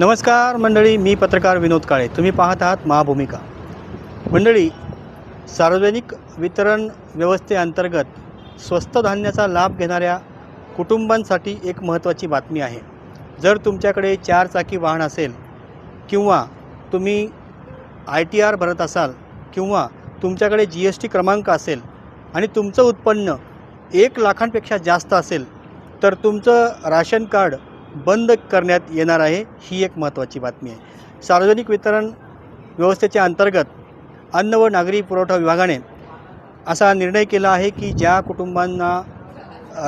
नमस्कार मंडळी मी पत्रकार विनोद काळे. तुम्ही पाहत आहात महाभूमिका. मंडळी सार्वजनिक वितरण व्यवस्थेअंतर्गत स्वस्त धान्याचा लाभ घेणाऱ्या कुटुंबांसाठी एक महत्त्वाची बातमी आहे. जर तुमच्याकडे चारचाकी वाहन असेल किंवा तुम्ही आय टी आर भरत असाल किंवा तुमच्याकडे जी एस टी क्रमांक असेल आणि तुमचं उत्पन्न एक लाखांपेक्षा जास्त असेल तर तुमचं राशन कार्ड बंद करण्यात येणार आहे ही एक महत्त्वाची बातमी आहे. सार्वजनिक वितरण व्यवस्थेच्या अंतर्गत अन्न व नागरी पुरवठा विभागाने असा निर्णय केला आहे की ज्या कुटुंबांना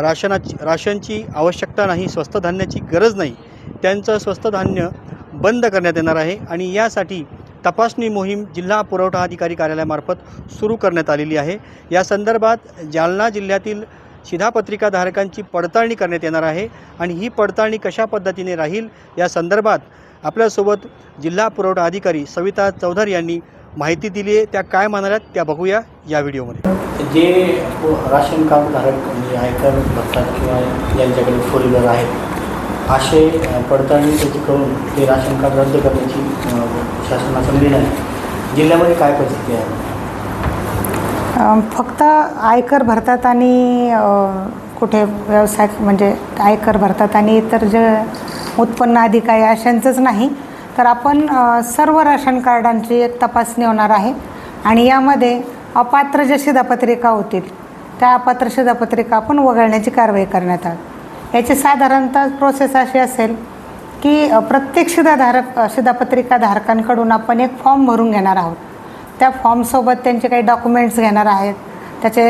राशनाची राशनची आवश्यकता नाही स्वस्त धान्याची गरज नाही त्यांचं स्वस्त धान्य बंद करण्यात येणार आहे आणि यासाठी तपासणी मोहीम जिल्हा पुरवठा अधिकारी कार्यालयामार्फत सुरू करण्यात आलेली आहे. या संदर्भात जालना जिल्ह्यातील शिधापत्रिकाधारकांची पडताळणी करण्यात येणार आहे आणि ही पडताळणी कशा पद्धतीने राहील या संदर्भात आपल्यासोबत जिल्हा पुरवठा अधिकारी सविता चौधर यांनी माहिती दिली आहे. त्या काय म्हणाल्यात त्या बघूया या व्हिडिओमध्ये. जे राशन कार्डधारक म्हणजे आयकर भरतात किंवा ज्यांच्याकडे फोर व्हीलर आहेत असे पडताळणी त्याची करून ते राशन कार्ड रद्द करण्याची शासनाचा निर्णय जिल्ह्यामध्ये काय परिस्थिती आहे? फक्त आयकर भरतात आणि कुठे व्यवसाय म्हणजे आयकर भरतात आणि इतर जे उत्पन्न अधिकारी अशांचंच नाही. तर आपण सर्व राशन कार्डांची एक तपासणी होणार आहे. आणि यामध्ये अपात्र ज्या शिधापत्रिका होतील त्या अपात्र शिधापत्रिका आपण वगळण्याची कारवाई करण्यात आली. याची साधारणतः प्रोसेस अशी असेल की प्रत्येक शिधाधारक शिधापत्रिका धारकांकडून आपण एक फॉर्म भरून घेणार आहोत. त्या फॉर्मसोबत त्यांचे काही डॉक्युमेंट्स घेणार आहेत. त्याचे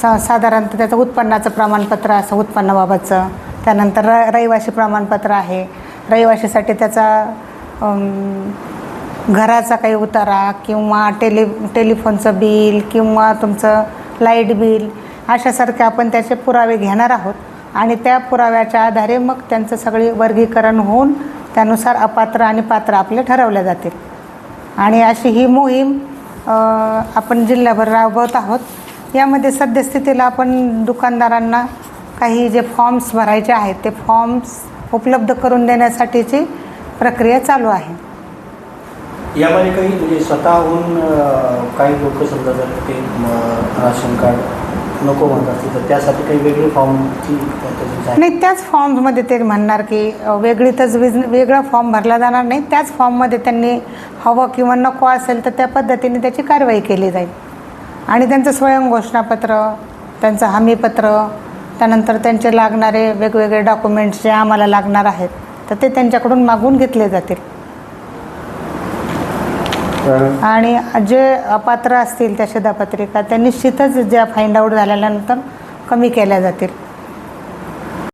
सा साधारणतः त्याचं उत्पन्नाचं प्रमाणपत्र असं उत्पन्नाबाबतचं. त्यानंतर र रहिवाशी प्रमाणपत्र आहे. रहिवाशीसाठी त्याचा घराचा काही उतारा किंवा टेलि टेलिफोनचं बिल किंवा तुमचं लाइट बिल अशासारखे आपण त्याचे पुरावे घेणार आहोत. आणि त्या पुराव्याच्या आधारे मग त्यांचं सगळे वर्गीकरण होऊन त्यानुसार अपात्र आणि पात्र आपले ठरवले जातील. आणि अशी ही मोहीम आपण जिल्ह्याभर राबवत आहोत. यामध्ये सद्यस्थितीला आपण दुकानदारांना काही जे फॉर्म्स भरायचे आहेत ते फॉर्म्स उपलब्ध करून देण्यासाठीची प्रक्रिया चालू आहे. यामध्ये काही म्हणजे स्वतःहून काही लोक समजा जर ते राशन कार्ड नको म्हणतात तर त्यासाठी काही वेगळी फॉर्मची नाही त्याच फॉर्ममध्ये ते म्हणणार की वेगळीतच विज वेगळा फॉर्म भरला जाणार नाही. त्याच फॉर्ममध्ये त्यांनी हवं किंवा नको असेल तर त्या पद्धतीने त्याची कारवाई केली जाईल. आणि त्यांचं स्वयं घोषणापत्र त्यांचं हमीपत्र त्यानंतर त्यांचे लागणारे वेगवेगळे डॉक्युमेंट्स जे आम्हाला लागणार आहेत तर ते त्यांच्याकडून मागून घेतले जातील. आणि जे अपात्र असतील त्या शिधापत्रिका त्या निश्चितच ज्या फाइंड आऊट झाल्यानंतर कमी केल्या जातील.